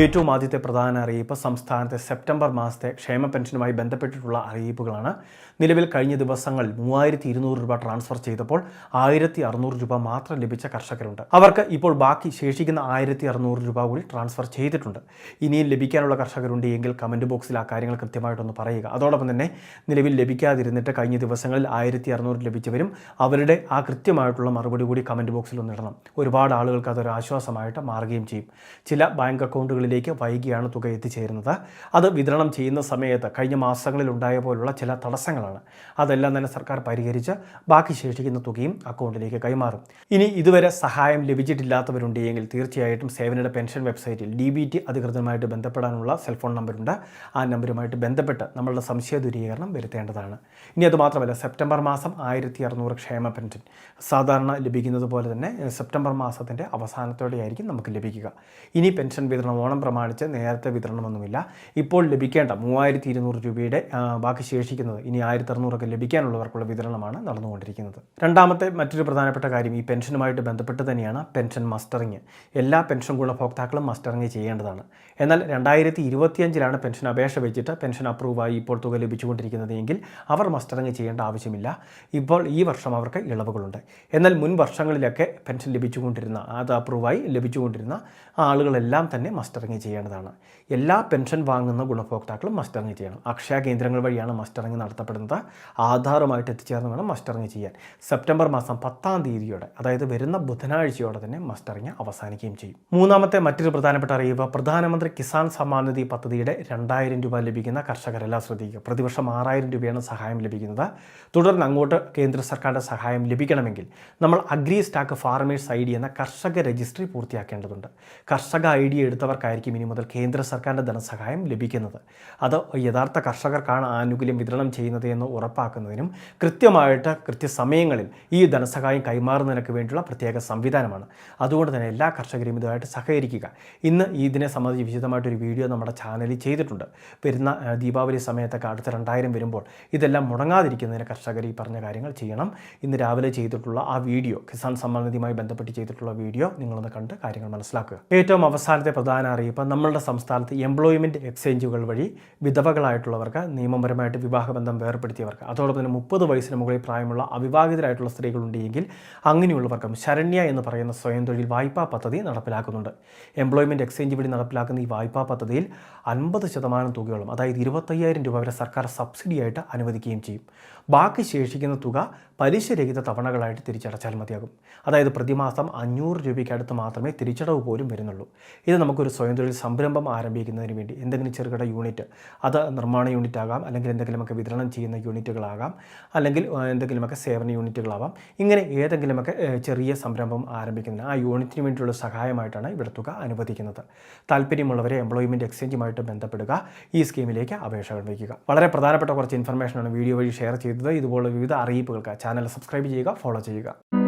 ഏറ്റവും ആദ്യത്തെ പ്രധാന അറിയിപ്പ് സംസ്ഥാനത്തെ സെപ്റ്റംബർ മാസത്തെ ക്ഷേമ പെൻഷനുമായി ബന്ധപ്പെട്ടിട്ടുള്ള അറിയിപ്പുകളാണ്. നിലവിൽ കഴിഞ്ഞ ദിവസങ്ങളിൽ മൂവായിരത്തി ഇരുന്നൂറ് രൂപ ട്രാൻസ്ഫർ ചെയ്തപ്പോൾ ആയിരത്തി അറുന്നൂറ് രൂപ മാത്രം ലഭിച്ച കർഷകരുണ്ട്. അവർക്ക് ഇപ്പോൾ ബാക്കി ശേഷിക്കുന്ന ആയിരത്തി അറുന്നൂറ് രൂപ കൂടി ട്രാൻസ്ഫർ ചെയ്തിട്ടുണ്ട്. ഇനിയും ലഭിക്കാനുള്ള കർഷകരുണ്ട് എങ്കിൽ കമന്റ് ബോക്സിൽ ആ കാര്യങ്ങൾ കൃത്യമായിട്ടൊന്ന് പറയുക. അതോടൊപ്പം തന്നെ നിലവിൽ ലഭിക്കാതിരുന്നിട്ട് കഴിഞ്ഞ ദിവസങ്ങളിൽ ആയിരത്തി അറുന്നൂറ് ലഭിച്ചവരും അവരുടെ ആ കൃത്യമായിട്ടുള്ള മറുപടി കൂടി കമന്റ് ബോക്സിൽ ഒന്നിടണം ഒരുപാട് ആളുകൾക്ക് അതൊരു ആശ്വാസമായിട്ട് മാറുകയും ചെയ്യും. ചില ബാങ്ക് അക്കൗണ്ടുകളിലേക്ക് വൈകിയാണ് തുക എത്തിച്ചേരുന്നത്. അത് വിതരണം ചെയ്യുന്ന സമയത്ത് കഴിഞ്ഞ മാസങ്ങളിൽ ഉണ്ടായ പോലുള്ള ചില തടസ്സങ്ങളാണ്. അതെല്ലാം തന്നെ സർക്കാർ പരിഹരിച്ച് ബാക്കി ശേഷിക്കുന്ന തുകയും അക്കൗണ്ടിലേക്ക് കൈമാറും. ഇനി ഇതുവരെ സഹായം ലഭിച്ചിട്ടില്ലാത്തവരുണ്ടെങ്കിൽ തീർച്ചയായിട്ടും സേവനയുടെ പെൻഷൻ വെബ്സൈറ്റിൽ ഡി ബി ടി അധികൃതരുമായിട്ട് ബന്ധപ്പെടാനുള്ള സെൽഫോൺ നമ്പറുണ്ട് ആ നമ്പരുമായിട്ട് ബന്ധപ്പെട്ട് നമ്മളുടെ സംശയ ദൂരീകരണം വരുത്തേണ്ടതാണ്. ഇനി അത് മാത്രമല്ല സെപ്റ്റംബർ മാസം ആയിരത്തി അറുന്നൂറ് ക്ഷേമ പെൻഷൻ സാധാരണ ലഭിക്കുന്നത് പോലെ തന്നെ സെപ്റ്റംബർ മാസത്തിന്റെ അവസാനത്തോടെയായിരിക്കും നമുക്ക് ലഭിക്കുക. ഇനി പെൻഷൻ വിതരണം ഓണം പ്രമാണിച്ച് നേരത്തെ വിതരണമൊന്നുമില്ല. ഇപ്പോൾ ലഭിക്കേണ്ട മൂവായിരത്തി ഇരുന്നൂറ് രൂപയുടെ ബാക്കി ശേഷിക്കുന്നത് ഇനി ആയിരത്തി അറുന്നൂറൊക്കെ ലഭിക്കാനുള്ളവർക്കുള്ള വിതരണമാണ് നടന്നുകൊണ്ടിരിക്കുന്നത്. രണ്ടാമത്തെ മറ്റൊരു പ്രധാനപ്പെട്ട കാര്യം ഈ പെൻഷനുമായിട്ട് ബന്ധപ്പെട്ട് തന്നെയാണ് പെൻഷൻ മസ്റ്ററിങ്. എല്ലാ പെൻഷൻ ഗുണഭോക്താക്കളും മസ്റ്ററിങ് ചെയ്യേണ്ടതാണ്. എന്നാൽ രണ്ടായിരത്തി ഇരുപത്തിയഞ്ചിലാണ് പെൻഷൻ അപേക്ഷ വെച്ചിട്ട് പെൻഷൻ അപ്രൂവായി ഇപ്പോൾ തുക ലഭിച്ചുകൊണ്ടിരിക്കുന്നത് എങ്കിൽ അവർ മസ്റ്ററിങ് ചെയ്യേണ്ട ആവശ്യമില്ല. ഇപ്പോൾ ഈ വർഷം അവർക്ക് ഇളവുകളുണ്ട്. എന്നാൽ മുൻ വർഷങ്ങളിലൊക്കെ പെൻഷൻ ലഭിച്ചുകൊണ്ടിരുന്ന അത് അപ്രൂവായി ലഭിച്ചുകൊണ്ടിരുന്ന ആളുകളെല്ലാം തന്നെ മസ്റ്ററിങ് ചെയ്യേണ്ടതാണ്. എല്ലാ പെൻഷൻ വാങ്ങുന്ന ഗുണഭോക്താക്കളും മസ്റ്ററിങ് ചെയ്യണം. അക്ഷയ കേന്ദ്രങ്ങൾ വഴിയാണ് മസ്റ്ററിങ് നടത്തപ്പെടുന്നത്. ആധാറുമായിട്ട് എത്തിച്ചേർന്ന് വേണം മസ്റ്ററിങ് ചെയ്യാൻ. സെപ്റ്റംബർ മാസം പത്താം തീയതിയോടെ അതായത് വരുന്ന ബുധനാഴ്ചയോടെ തന്നെ മസ്റ്ററിങ് അവസാനിക്കുകയും ചെയ്യും. മൂന്നാമത്തെ മറ്റൊരു പ്രധാനപ്പെട്ട അറിയിപ്പ് പ്രധാനമന്ത്രി കിസാൻ സമ്മാൻ നിധി പദ്ധതിയുടെ രണ്ടായിരം രൂപ ലഭിക്കുന്ന കർഷകരെല്ലാം ശ്രദ്ധിക്കുക. പ്രതിവർഷം ആറായിരം രൂപയാണ് സഹായം ലഭിക്കുന്നത്. തുടർന്ന് അങ്ങോട്ട് കേന്ദ്ര സർക്കാരിന്റെ സഹായം ലഭിക്കണമെങ്കിൽ നമ്മൾ agri stack farmers I D എന്ന കർഷക രജിസ്ട്രി പൂർത്തിയാക്കേണ്ടതുണ്ട്. കർഷക ഐ ഡി എടുത്തവർക്കായിരിക്കും ഇനി മുതൽ കേന്ദ്ര സർക്കാരിന്റെ ധനസഹായം ലഭിക്കുന്നത്. അത് യഥാർത്ഥ കർഷകർക്കാണ് ആനുകൂല്യം വിതരണം ചെയ്യുന്നത് എന്ന് ഉറപ്പാക്കുന്നതിനും കൃത്യമായിട്ട് കൃത്യസമയങ്ങളിൽ ഈ ധനസഹായം കൈമാറുന്നതിനൊക്കെ വേണ്ടിയുള്ള പ്രത്യേക സംവിധാനമാണ്. അതുകൊണ്ട് തന്നെ എല്ലാ കർഷകരും ഇതുമായിട്ട് സഹകരിക്കുക. ഇന്ന് ഇതിനെ സംബന്ധിച്ച് വിശദമായിട്ടൊരു വീഡിയോ നമ്മുടെ ചാനലിൽ ചെയ്തിട്ടുണ്ട്. വരുന്ന ദീപാവലി സമയത്തൊക്കെ അടുത്ത രണ്ടായിരം വരുമ്പോൾ ഇതെല്ലാം മുടങ്ങാതിരിക്കുന്നതിന് കർഷകർ ഈ പറഞ്ഞ കാര്യങ്ങൾ ചെയ്യണം. ഇന്ന് രാവിലെ ചെയ്തിട്ടുള്ള ആ വീഡിയോ കിസാൻ സമ്മാനനിധിയുമായി ബന്ധപ്പെട്ട് ചെയ്തിട്ടുള്ള വീഡിയോ നിങ്ങളൊന്ന് കണ്ട് കാര്യങ്ങൾ മനസ്സിലാക്കുക. ഏറ്റവും അവസാനത്തെ പ്രധാന അറിയിപ്പ് നമ്മളുടെ സംസ്ഥാനത്ത് എംപ്ലോയ്മെന്റ് എക്സ്ചേഞ്ചുകൾ വഴി വിധവകളായിട്ടുള്ളവർക്ക് നിയമപരമായിട്ട് വിവാഹബന്ധം വേർപ്പെടുത്തിയവർക്ക് അതോടൊപ്പം തന്നെ മുപ്പത് വയസ്സിന് മുകളിൽ പ്രായമുള്ള അവിവാഹിതരായിട്ടുള്ള സ്ത്രീകളുണ്ടെങ്കിൽ അങ്ങനെയുള്ളവർക്കും ശരണ്യ എന്ന് പറയുന്ന സ്വയം തൊഴിൽ വായ്പാ പദ്ധതി നടപ്പിലാക്കുന്നുണ്ട്. എംപ്ലോയ്മെന്റ് എക്സ്ചേഞ്ച് വഴി നടപ്പിലാക്കുന്ന ഈ വായ്പാ പദ്ധതിയിൽ അൻപത് ശതമാനം തുകകളും അതായത് ഇരുപത്തയ്യായിരം രൂപ വരെ സർക്കാർ സബ്സിഡിയായിട്ട് അനുവദിക്കുകയും ചെയ്യും. ബാക്കി ശേഷിക്കുന്ന തുക പലിശരഹിത തവണകളായിട്ട് തിരിച്ചടച്ചാൽ മതിയാകും. അതായത് പ്രതിമാസം അഞ്ഞൂറ് രൂപയ്ക്കടുത്ത് മാത്രമേ തിരിച്ചടവ് പോലും വരുന്നുള്ളൂ. ഇത് നമുക്കൊരു സ്വയം തൊഴിൽ സംരംഭം ആരംഭിക്കുന്നതിന് വേണ്ടി എന്തെങ്കിലും ചെറുകിട യൂണിറ്റ് അത് നിർമ്മാണ യൂണിറ്റ് ആകാം അല്ലെങ്കിൽ എന്തെങ്കിലുമൊക്കെ വിതരണം ചെയ്യുന്ന യൂണിറ്റുകളാകാം അല്ലെങ്കിൽ എന്തെങ്കിലുമൊക്കെ സേവന യൂണിറ്റുകളാവാം. ഇങ്ങനെ ഏതെങ്കിലുമൊക്കെ ചെറിയ സംരംഭം ആരംഭിക്കുന്നതിന് ആ യൂണിറ്റിന് വേണ്ടിയുള്ള സഹായമായിട്ടാണ് ഇവിടെ തുക അനുവദിക്കുന്നത്. താല്പര്യമുള്ളവരെ എംപ്ലോയ്മെന്റ് എക്സ്ചേഞ്ചുമായിട്ട് ബന്ധപ്പെടുക ഈ സ്കീമിലേക്ക് അപേക്ഷ വയ്ക്കുക. വളരെ പ്രധാനപ്പെട്ട കുറച്ച് ഇൻഫർമേഷനാണ് വീഡിയോ വഴി ഷെയർ ചെയ്തത്. ഇതുപോലുള്ള വിവിധ അറിയിപ്പുകൾക്ക് ചാനൽ സബ്സ്ക്രൈബ് ചെയ്യുക ഫോളോ ചെയ്യുക.